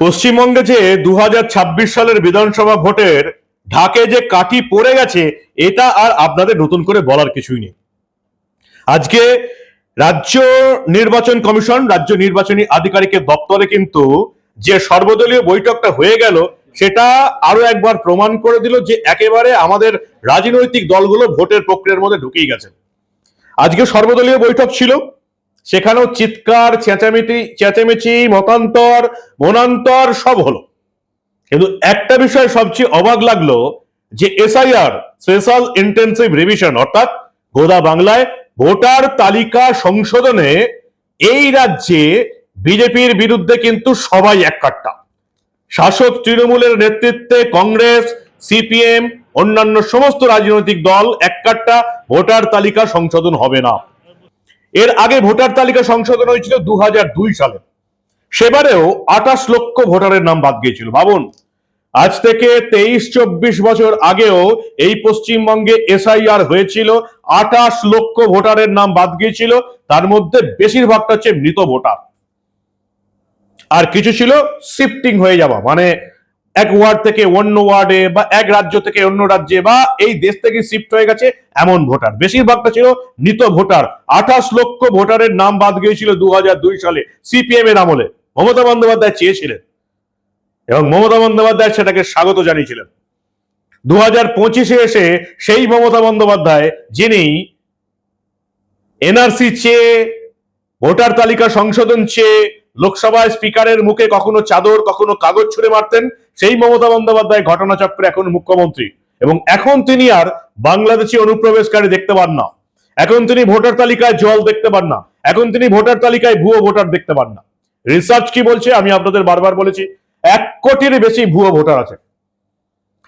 পশ্চিমবঙ্গে যে দু হাজার ছাব্বিশ সালের বিধানসভা ভোটের ঢাকে যে কাঠি পড়ে গেছে, এটা আর আপনাদের নতুন করে বলার কিছুই নেই। আজকে রাজ্য নির্বাচন কমিশন, রাজ্য নির্বাচনী আধিকারিকের দপ্তরে কিন্তু যে সর্বদলীয় বৈঠকটা হয়ে গেল সেটা আরও একবার প্রমাণ করে দিল যে একেবারে আমাদের রাজনৈতিক দলগুলো ভোটের প্রক্রিয়ার মধ্যে ঢুকেই গেছে। আজকে সর্বদলীয় বৈঠক ছিল। সেখানেও চিৎকার, চেঁচামেচি চেঁচামেচি, মতান্তর, মনান্তর সব হলো। কিন্তু একটা বিষয় সবচেয়ে অবাক লাগল যে এসআইআর স্পেশাল ইন্টেন্সিভ রিভিশন অর্থাৎ গোদা বাংলায় ভোটার তালিকা সংশোধনে এই রাজ্যে বিজেপির বিরুদ্ধে কিন্তু সবাই এককাট্টা শাসক তৃণমূলের নেতৃত্বে কংগ্রেস, সিপিএম, অন্যান্য সমস্ত রাজনৈতিক দল এককাট্টা ভোটার তালিকা সংশোধন হবে না। এর আগে ভোটার তালিকা সংশোধন হয়েছিল দুহাজার দুই সালে। সেবারেও আঠাশ লক্ষ ভোটারের নাম বাদ গিয়েছিল। ভাবুন, আজ থেকে তেইশ চব্বিশ বছর আগেও এই পশ্চিমবঙ্গে এসআইআর হয়েছিল, আঠাশ লক্ষ ভোটারের নাম বাদ গিয়েছিল, তার মধ্যে বেশিরভাগটা হচ্ছে মৃত ভোটার। আর কিছু ছিল শিফটিং হয়ে যাওয়া। মানে এক ওয়ার্ড থেকে অন্য ওয়ার্ডে বা এক রাজ্য থেকে অন্য রাজ্যে বা এই দেশ থেকে শিফট হয়ে গেছে এমন ভোটার। বেশিরভাগটা ছিল মৃত ভোটার। আঠাশ লক্ষ ভোটারের নাম বাদ গিয়েছিল দুহাজার দুই সালে সিপিএম এর আমলে। মমতা বন্দ্যোপাধ্যায় চেয়েছিলেন। এবং মমতা বন্দ্যোপাধ্যায় সেটাকে স্বাগত জানিয়েছিলেন। দু হাজার পঁচিশে এসে সেই মমতা বন্দ্যোপাধ্যায়, যিনি এনআরসি চেয়ে, ভোটার তালিকা সংশোধন চেয়ে লোকসভায় স্পিকারের মুখে কখনো চাদর, কখনো কাগজ ছুঁড়ে মারতেন, সেই মমতা বন্দ্যোপাধ্যায় ঘটনাচক্রে এখন মুখ্যমন্ত্রী। এবং এখন তিনি আর বাংলাদেশি অনুপ্রবেশকারী দেখতে পান না। এখন তিনি ভোটার তালিকায় জল দেখতে পান না। এখন তিনি ভোটার তালিকায় ভুয়ো ভোটার দেখতে পান না। রিসার্চ কি বলছে আমি আপনাদের বারবার বলেছি, এক কোটির বেশি ভুয়ো ভোটার আছে।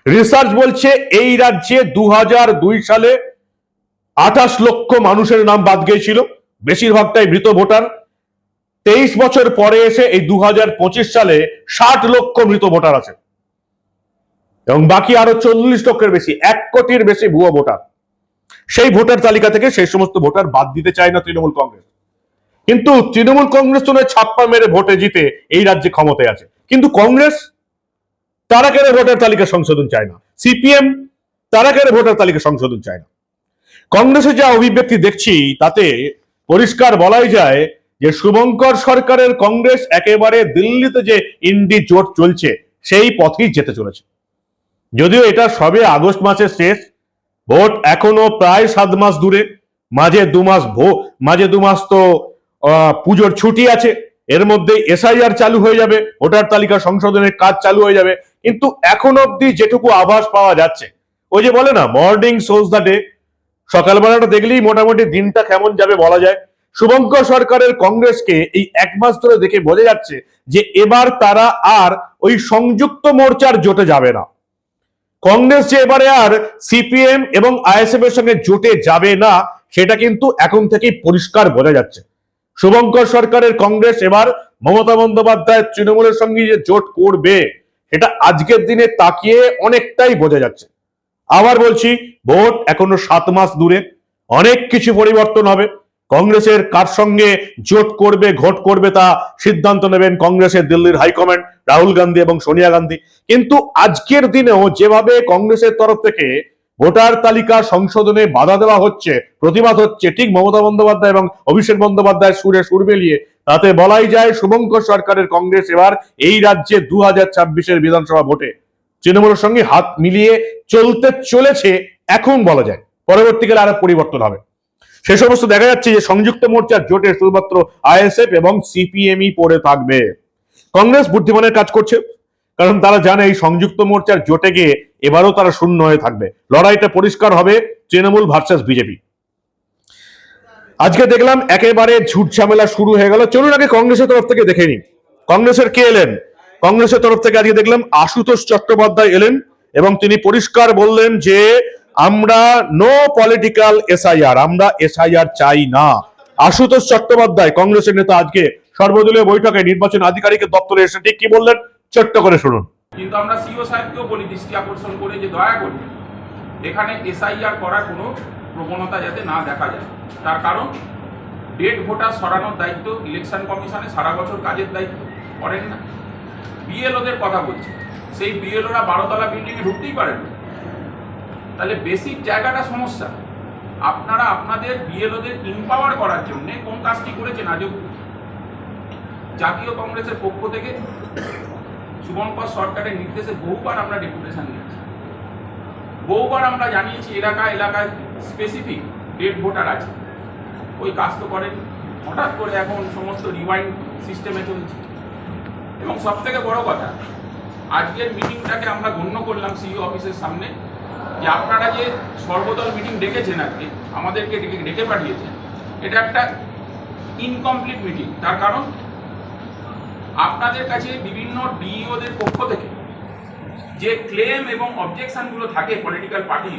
রিসার্চ বলছে এই রাজ্যে দু হাজার দুই সালে আঠাশ লক্ষ মানুষের নাম বাদ গিয়েছিল। বেশিরভাগটাই মৃত ভোটার। তেইশ বছর পরে এসে এই দু হাজার পঁচিশ সালে ষাট লক্ষ মৃত ভোটার আছে। এবং বাকি আরও চল্লিশ লক্ষের বেশি, এক কোটির বেশি ভুয়ো ভোটার। সেই ভোটার তালিকা থেকে সেই সমস্ত ভোটার বাদ দিতে চায় না তৃণমূল কংগ্রেস। কিন্তু তৃণমূল কংগ্রেস তো ছাপ্পা মেরে ভোটে জিতে এই রাজ্যে ক্ষমতায় আছে। কিন্তু কংগ্রেস, তারা কেন ভোটার তালিকা সংশোধন চায় না? সিপিএম, তারা কেন ভোটার তালিকা সংশোধন চায় না? কংগ্রেসের যা অভিব্যক্তি দেখছি, তাতে পরিষ্কার বলাই যায় যে শুভঙ্কর সরকারের কংগ্রেস একেবারে দিল্লিতে যে ইন্ডি জোট চলছে, সেই পথেই যেতে চলেছে। যদিও এটা সবে আগস্ট মাসের শেষ, ভোট এখনও প্রায় সাত মাস দূরে, মাঝে দু মাস ভো, মাঝে দু মাস তো পুজোর ছুটি আছে, এর মধ্যে এসআইআর চালু হয়ে যাবে, ভোটার তালিকা সংশোধনের কাজ চালু হয়ে যাবে, কিন্তু এখন অবধি যেটুকু আভাস পাওয়া যাচ্ছে, ওই যে বলে না মর্নিং সোজ দ্য ডে সকালবেলাটা দেখলেই মোটামুটি দিনটা কেমন যাবে বলা যায় শুভঙ্কর সরকারের কংগ্রেসকে এই এক মাস ধরে দেখে বোঝা যাচ্ছে যে এবার তারা আর ওই সংযুক্ত মোর্চার জোটে যাবে না। কংগ্রেস যে এবারে আর সিপিএম এবং আইএসএফ এর সঙ্গে জোটে যাবে না, সেটা কিন্তু এখন থেকেই পরিষ্কার বোঝা যাচ্ছে। শুভঙ্কর সরকারের কংগ্রেস এবার মমতা বন্দ্যোপাধ্যায় তৃণমূলের সঙ্গে যে জোট করবে, সেটা আজকের দিনে তাকিয়ে অনেকটাই বোঝা যাচ্ছে। আবার বলছি, ভোট এখনও সাত মাস দূরে, অনেক কিছু পরিবর্তন হবে। কংগ্রেসের কার সঙ্গে জোট করবে, ঘোট করবে তা সিদ্ধান্ত নেবেন কংগ্রেসের দিল্লির হাইকমান্ড রাহুল গান্ধী এবং সোনিয়া গান্ধী। কিন্তু আজকের দিনেও যেভাবে কংগ্রেসের তরফ থেকে ভোটার তালিকা সংশোধনে বাধা দেওয়া হচ্ছে, প্রতিবাদ হচ্ছে, ঠিক মমতা বন্দ্যোপাধ্যায় এবং অভিষেক বন্দ্যোপাধ্যায় সুরে সুর মিলিয়ে, তাতে বলাই যায় শুভঙ্কর সরকারের কংগ্রেস এবার এই রাজ্যে দু হাজার ছাব্বিশের বিধানসভা ভোটে। তৃণমূলের সঙ্গে হাত মিলিয়ে চলতে চলেছে, এখন বলা যায়। পরবর্তীকালে আরও পরিবর্তন হবে। সে সমস্ত দেখা যাচ্ছে যে সংযুক্ত মোর্চার জোটে শুধুমাত্র আইএসএফ এবং সিপিএমই পড়ে থাকবে। কংগ্রেস বুদ্ধিমানের কাজ করছে, কারণ তারা জানে এই সংযুক্ত মোর্চার জোটে গিয়ে এবারও তারা শূন্য হয়ে থাকবে। লড়াইটা পরিষ্কার হবে তৃণমূল ভার্সাস বিজেপি। আজকে দেখলাম একেবারে ঝুট ঝামেলা শুরু হয়ে গেল। চলুন আগে কংগ্রেসের তরফ থেকে দেখে নিন কংগ্রেসের কে এলেন? কংগ্রেসের তরফ থেকে আজকে দেখলাম আশুতোষ চট্টোপাধ্যায় এলেন এবং তিনি পরিষ্কার বললেন যে আমরা নো পলিটিক্যাল এসআইআর আমরা এসআইআর চাই না। আশুতোষ চট্টোপাধ্যায়, কংগ্রেসের নেতা আজকে সর্বদলীয় বৈঠকে নির্বাচন আধিকারিকের দপ্তরে এসে ঠিক কি বললেন? ছোট্ট করে শুনুন। কিন্তু আমরা সিও সাহেবকেও বলি, দৃষ্টি আকর্ষণ করে যে দয়া করে এখানে এসআইআর করার কোনো প্রবণতা যাতে না দেখা যায়। তার কারণ ডেড ভোটার সরানোর দায়িত্ব, ইলেকশন কমিশনে সারা বছর কাজের দায়িত্ব। করেন না বিএলওদের কথা বলছি। সেই বিএলওরা বারোতলা বিল্ডিংয়ে ঢুকতেই পারেন। না। তাহলে বেসিক জায়গাটা সমস্যা। আপনারা আপনাদের বিএলওদের ইম্পাওয়ার করার জন্য কোন কাজটি করেছেন আজও? জাতীয় কংগ্রেসের পক্ষ থেকে শুভঙ্কর সরকারের নির্দেশে বহুবার আমরা ডেপুটেশন নিয়েছি বহুবার আমরা জানিয়েছি, এলাকা এলাকায় স্পেসিফিক ডেট ভোটার আছে। ওই কাজ তো করেন। হঠাৎ করে এখন সমস্ত রিওয়াইন্ড সিস্টেমে চলছে। এবং সব থেকে বড় কথা, আজকের মিটিংটাকে আমরা গণ্য করলাম সিইও অফিসের সামনে। যে আপনারা যে সর্বদল মিটিং ডেকেছেন আজকে আমাদেরকে ডেকে পাঠিয়েছেন, এটা একটা ইনকমপ্লিট মিটিং তার কারণ, আপনাদের কাছে বিভিন্ন ডিইওদের পক্ষ থেকে যে ক্লেম এবং অবজেকশনগুলো থাকে পলিটিক্যাল পার্টি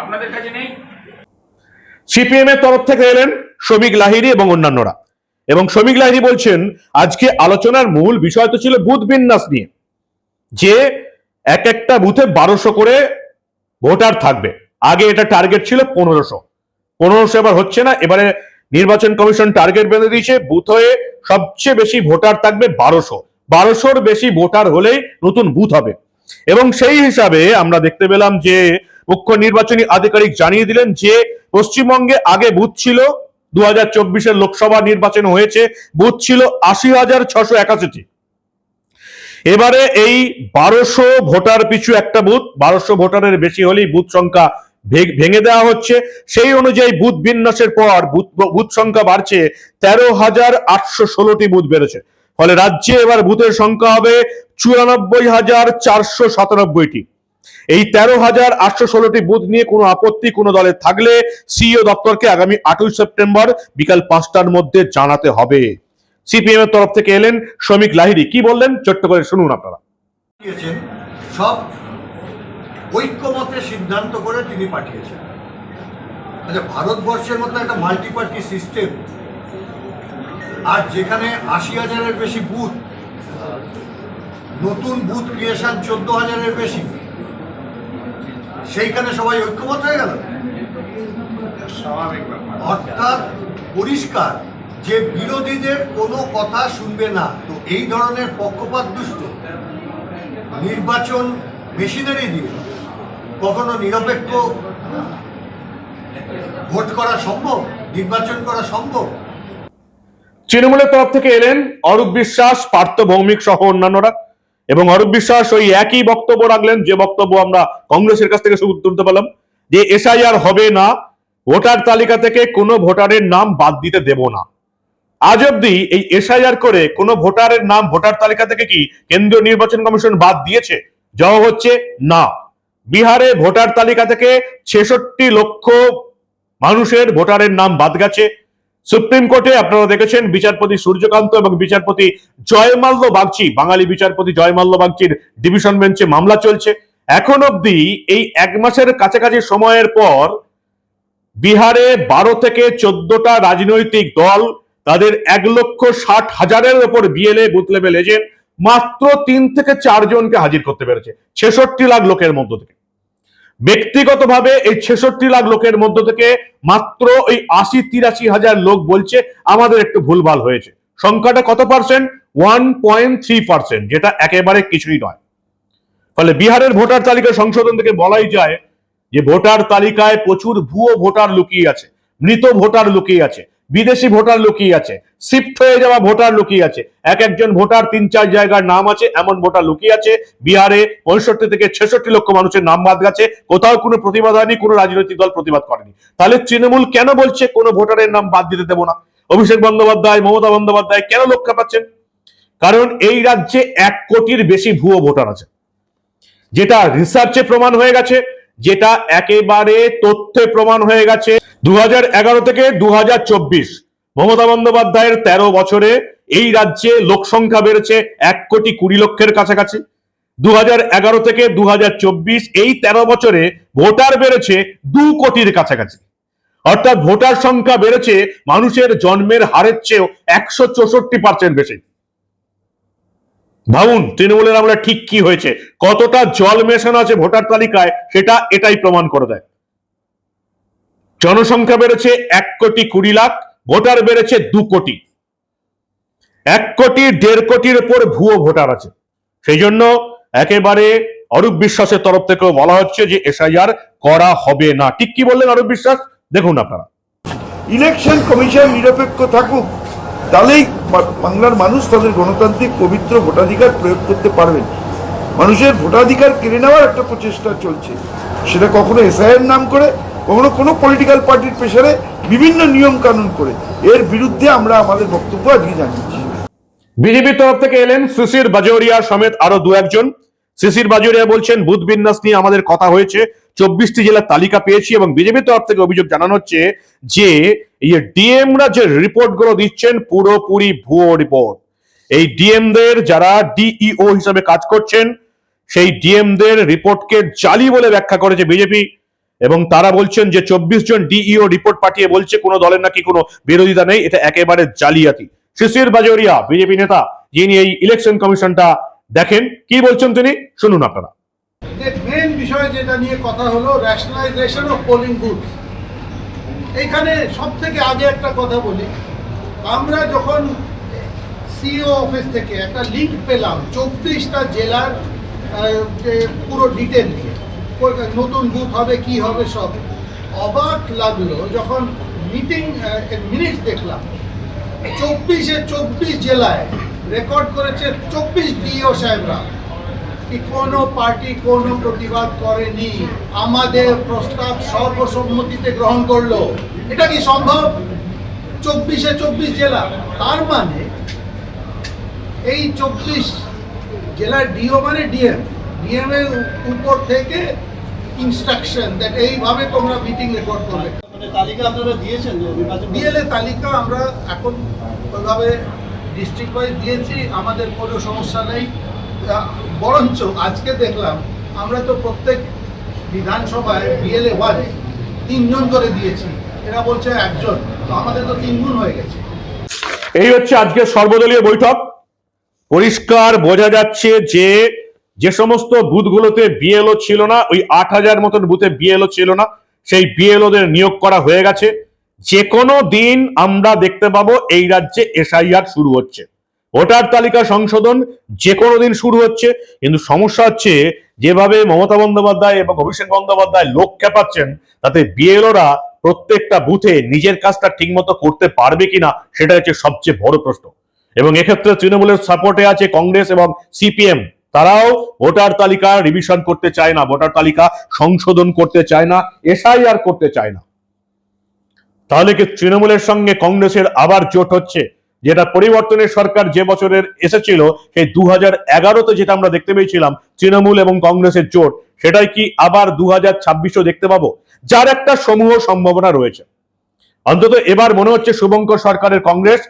আপনাদের কাছে নেই? সিপিএম এর তরফ থেকে এলেন শ্রমিক লাহিরি এবং অন্যান্যরা। এবং শ্রমিক লাহিরি বলছেন, আজকে আলোচনার মূল বিষয় তো ছিল বুথ বিন্যাস নিয়ে, যে এক একটা বুথে বারোশো করে ভোটার থাকবে। আগে এটা টার্গেট ছিল পনেরোশো। পনেরোশো এবার হচ্ছে না, এবারে নির্বাচন কমিশন টার্গেট বেঁধে দিয়েছে, বুথ হয়ে সবচেয়ে বেশি ভোটার থাকবে বারোশো। বারোশোর বেশি ভোটার হলেই নতুন বুথ হবে। এবং সেই হিসাবে আমরা দেখতে পেলাম যে মুখ্য নির্বাচনী আধিকারিক জানিয়ে দিলেন যে পশ্চিমবঙ্গে আগে বুথ ছিল দু হাজার লোকসভা নির্বাচন হয়েছে, বুথ ছিল আশি হাজার ছশো একাশিটি। এবারে এই বারোশো ভোটার পিছু একটা বুথ, বারোশো ভোটারের বেশি হলেই বুথ সংখ্যা ভেঙে দেওয়া হচ্ছে। সেই অনুযায়ী বুথ বিন্যাসের পর বুথ সংখ্যা বাড়ছে, তেরো হাজার আটশো ষোলোটি বুথ বেড়েছে। ফলে রাজ্যে এবার বুথের সংখ্যা হবে চুরানব্বই হাজার চারশো সাতানব্বইটি। এই তেরো হাজার আটশো ষোলোটি বুথ নিয়ে কোনো আপত্তি কোনো দলের থাকলে সিইও দপ্তরকে আগামী আটই সেপ্টেম্বর বিকাল পাঁচটার মধ্যে জানাতে হবে। সিপিএম এর তরফ থেকে এলেন শ্রমিক লাহিড়ী। কি বললেন? ছোট্ট করে শুনুন আপনারা। সব ঐক্যমতে সিদ্ধান্ত করে তিনি পাঠিয়েছেন। আচ্ছা ভারতবর্ষের মতো একটা মাল্টি পার্টি সিস্টেম আর যেখানে আশি হাজারের বেশি বুথ নতুন বুথ ক্রিয়েশন চোদ্দ হাজারের বেশি সেইখানে সবাই ঐক্যমত হয়ে গেল? অর্থাৎ পরিষ্কার যে বিরোধীদের কোনো কথা শুনবে না। তো এই ধরনের পক্ষপাত দুষ্ট নির্বাচন মেশিনারি দিয়ে কখনো নিরপেক্ষ ভোট করা সম্ভব, নির্বাচন করা সম্ভব? তৃণমূলের তরফ থেকে এলেন অরূপ বিশ্বাস, পার্থ ভৌমিক সহ অন্যান্যরা। এবং অরূপ বিশ্বাস ওই একই বক্তব্য রাখলেন, যে বক্তব্য আমরা কংগ্রেসের কাছ থেকে তুলতে পেলাম যে এসআইআর হবে না, ভোটার তালিকা থেকে কোনো ভোটারের নাম বাদ দিতে দেব না। আজ অব্দি এই এসআইআর করে কোনো ভোটারের নাম, ভোটার তালিকা থেকে কি কেন্দ্রীয় নির্বাচন কমিশন বাদ দিয়েছে? জবাব হচ্ছে না। বিহারে ভোটার তালিকা থেকে ছেষট্টি লক্ষ মানুষের ভোটারের নাম বাদ গেছে। সুপ্রিম কোর্টে আপনারা দেখেছেন বিচারপতি সূর্যকান্ত এবং বিচারপতি জয়মাল্য বাগচি, বাঙালি বিচারপতি জয়মাল্য বাগচির ডিভিশন বেঞ্চে মামলা চলছে। এখন অবধি এই এক মাসের কাছাকাছি সময়ের পর বিহারে বারো থেকে চোদ্দটা রাজনৈতিক দল তাদের এক লক্ষ ষাট হাজারের ওপর বিএলএ বুথ লেভেল এজেন্ট মাত্র তিন থেকে চারজনকে হাজির করতে পেরেছে। ছেষট্টি লাখ লোকের মধ্য থেকে। ব্যক্তিগতভাবে এই ছেষট্টি লাখ লোকের মধ্য থেকে মাত্র ওই আশি তিরাশি হাজার লোক বলছে, আমাদের একটু ভুলভাল হয়েছে। সংখ্যাটা কত percent one point three percent, যেটা একেবারে কিছুই নয়। ফলে বিহারের ভোটার তালিকা সংশোধন থেকে বলাই যায় যে ভোটার তালিকায় প্রচুর ভুয়ো ভোটার লুকিয়ে আছে, মৃত ভোটার লুকিয়ে আছে। বিদেশি ভোটার লুকিয়ে আছে, শিফট হয়ে যাওয়া ভোটার লুকিয়ে আছে, এক একজন ভোটার তিন চার জায়গার নাম আছে, এমন ভোটার লুকিয়ে আছে, বিহারে পঁয়ষট্টি থেকে ছেষট্টি লক্ষ মানুষের নাম বাদ গেছে, কোথাও কোনো প্রতিবাদ হয়নি, কোনো রাজনৈতিক দল প্রতিবাদ করেনি। তাহলে তৃণমূল কেন বলছে কোনো ভোটারের নাম বাদ দিতে দেবো না? অভিষেক বন্দ্যোপাধ্যায়, মমতা বন্দ্যোপাধ্যায় কেন লক্ষ্য পাচ্ছেন কারণ এই রাজ্যে এক কোটির বেশি ভুয়ো ভোটার আছে। যেটা রিসার্চে প্রমাণ হয়ে গেছে, যেটা একেবারে তথ্যে প্রমাণ হয়ে গেছে দু হাজার এগারো থেকে দু হাজার চব্বিশ, মমতা বন্দ্যোপাধ্যায়ের তেরো বছরে এই রাজ্যে লোক সংখ্যা বেড়েছে এক কোটি কুড়ি লক্ষের কাছাকাছি। দু হাজার এগারো থেকে দু হাজার চব্বিশ এই তেরো বছরে ভোটার বেড়েছে দু কোটির কাছাকাছি। অর্থাৎ ভোটার সংখ্যা বেড়েছে মানুষের জন্মের হারের চেয়েও একশো চৌষট্টি পার্সেন্ট বেশি। ভাবুন, তৃণমূলের আমরা ঠিক কি হয়েছে? কতটা জল মেশানো আছে ভোটার তালিকায়, সেটা এটাই প্রমাণ করে দেয়। জনসংখ্যা বেড়েছে এক কোটি কুড়ি লাখ, ভোটার বেড়েছে দু কোটি। এক কোটি, দেড় কোটির উপর ভুয়ো ভোটার আছে। সেই জন্য একেবারে অরূপ বিশ্বাসের তরফ থেকেও বলা হচ্ছে যে এসআইআর করা হবে না। ঠিক কি বললেন অরূপ বিশ্বাস? দেখুন আপনারা। ইলেকশন কমিশন নিরপেক্ষ থাকুক, তাহলেই বাংলার মানুষ তাদের গণতান্ত্রিক পবিত্র ভোটাধিকার প্রয়োগ করতে পারবেন। মানুষের ভোটাধিকার কেড়ে নেওয়ার একটা প্রচেষ্টা চলছে। সেটা কখনো এসআইয়ের নাম করে কখনো কোনো পলিটিক্যাল পার্টির প্রেসারে বিভিন্ন নিয়ম কানুন করে। এর বিরুদ্ধে আমরা আমাদের বক্তব্য আজকে জানিয়েছি। বিজেপির তরফ থেকে এলেন শিশির বাজোরিয়া সমেত আরও দু একজন। শিশির বাজোরিয়া বলছেন, বুথ বিন্যাস নিয়ে আমাদের কথা হয়েছে। চব্বিশটি জেলার তালিকা পেয়েছি এবং বিজেপির তরফ থেকে অভিযোগ জানানো হচ্ছে যে এই ডিএমরা যে রিপোর্টগুলো দিচ্ছেন, পুরোপুরি ভুয়ো রিপোর্ট। এই ডিএম দের যারা ডিইও হিসাবে কাজ করছেন, সেই ডিএম দের রিপোর্টকে জালি বলে ব্যাখ্যা করেছে বিজেপি। এবং তারা বলছেন যে চব্বিশ জন ডিইও রিপোর্ট পাঠিয়ে বলছে, কোনো দলের নাকি কোনো বিরোধিতা নেই, এটা একেবারে জালিয়াতি। শিশির বাজোরিয়া, বিজেপি নেতা, যিনি এই ইলেকশন কমিশনটা দেখেন, কি বলছেন তিনি? শুনুন আপনারা। মেন বিষয় যেটা নিয়ে কথা হলো রেশনালাইজেশন অফ পোলিং বুথ এখানে সব থেকে আগে একটা কথা বলি, আমরা যখন সিও অফিস থেকে একটা লিঙ্ক পেলাম, চব্বিশটা জেলার পুরো ডিটেল নিয়ে নতুন বুথ হবে, কি হবে সব। অবাক লাগল যখন মিটিং মিনিট দেখলাম। চব্বিশে চব্বিশ জেলায় রেকর্ড করেছে চব্বিশ ডিও সাহেবরা। কি কোনো পার্টি কোনো প্রতিবাদ করেনি। আমাদের প্রস্তাব সর্বসম্মতিতে গ্রহণ করল। এটা কি সম্ভব? চব্বিশে চব্বিশ জেলা। তার মানে এই চব্বিশ জেলার ডিও মানে ডিএম ডিএম এর উপর থেকে ইনস্ট্রাকশন দ্যাট এইভাবে তোমরা মিটিং রেকর্ড করবে। মানে তালিকা আপনারা দিয়েছেন ডিএলএ তালিকা আমরা এখন ওইভাবে ডিস্ট্রিক্ট ওয়াইজ দিয়েছি আমাদের কোনো সমস্যা নেই। বরঞ্চ আজকে দেখলাম আমরা তো প্রত্যেক বিধানসভায় বিএলএ ওয়ান তিনজন করে দিয়েছি এরা বলছে একজন তো আমাদের তো তিনগুণ হয়ে গেছে। এই হচ্ছে আজকের সর্বদলীয় বৈঠক। পরিষ্কার বোঝা যাচ্ছে যে যে সমস্ত বুথগুলোতে বিএলও ছিল না, ওই আট হাজার মতন বুথে বিএলও ছিল না, সেই বিএলওদের নিয়োগ করা হয়ে গেছে। যে কোনো দিন আমরা দেখতে পাবো এই রাজ্যে এসআইআর শুরু হচ্ছে। ভোটার তালিকা সংশোধন যে কোনো দিন শুরু হচ্ছে, কিন্তু সমস্যা হচ্ছে যেভাবে মমতা বন্দ্যোপাধ্যায় এবং অভিষেক বন্দ্যোপাধ্যায় লোক খেপাচ্ছেন, তাতে বিএলওরা প্রত্যেকটা বুথে নিজের কাজটা ঠিকমতো করতে পারবে কিনা, সেটা হচ্ছে সবচেয়ে বড় প্রশ্ন। এবং এক্ষেত্রে তৃণমূলের সাপোর্টে আছে কংগ্রেস এবং সিপিএম তারাও ভোটার তালিকা রিভিশন করতে চায় না, ভোটার তালিকা সংশোধন করতে চায় না এসআইআর করতে চায় না। তাহলে কি তৃণমূলের সঙ্গে কংগ্রেসের আবার জোট হচ্ছে? যেটা পরিবর্তনের সরকার যে বছরের এসেছিল, সেই দু হাজার এগারোতে যেটা আমরা দেখতে পেয়েছিলাম, তৃণমূল এবং কংগ্রেসের জোট, সেটাই কি আবার দু হাজার ছাব্বিশও দেখতে পাবো? যার একটা সমূহ সম্ভাবনা রয়েছে। অন্তত এবার মনে হচ্ছে শুভঙ্কর সরকারের কংগ্রেস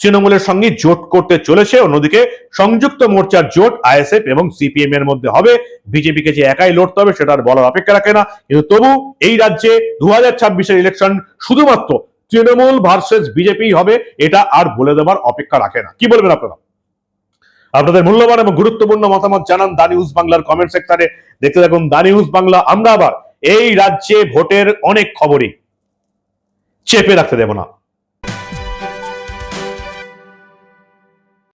তৃণমূলের সঙ্গে জোট করতে চলেছে। অন্যদিকে সংযুক্ত মোর্চার জোট, আইএসএফ এবং সিপিএম এর মধ্যে হবে। বিজেপিকে যে একাই লড়তে হবে সেটার বলার অপেক্ষা রাখে না। কিন্তু তবু এই রাজ্যে দু হাজার ছাব্বিশের ইলেকশন শুধুমাত্র তৃণমূল ভার্সেস বিজেপি হবে, এটা আর বলে দেবার অপেক্ষা রাখে না। কি বলবেন আপনারা? আপনাদের মূল্যবান এবং গুরুত্বপূর্ণ মতামত জানান দা নিউজ বাংলার কমেন্ট সেক্টরে দেখতে থাকুন দা নিউজ বাংলা। আমরা আবার এই রাজ্যে ভোটের অনেক খবরই চেপে রাখতে দেব না।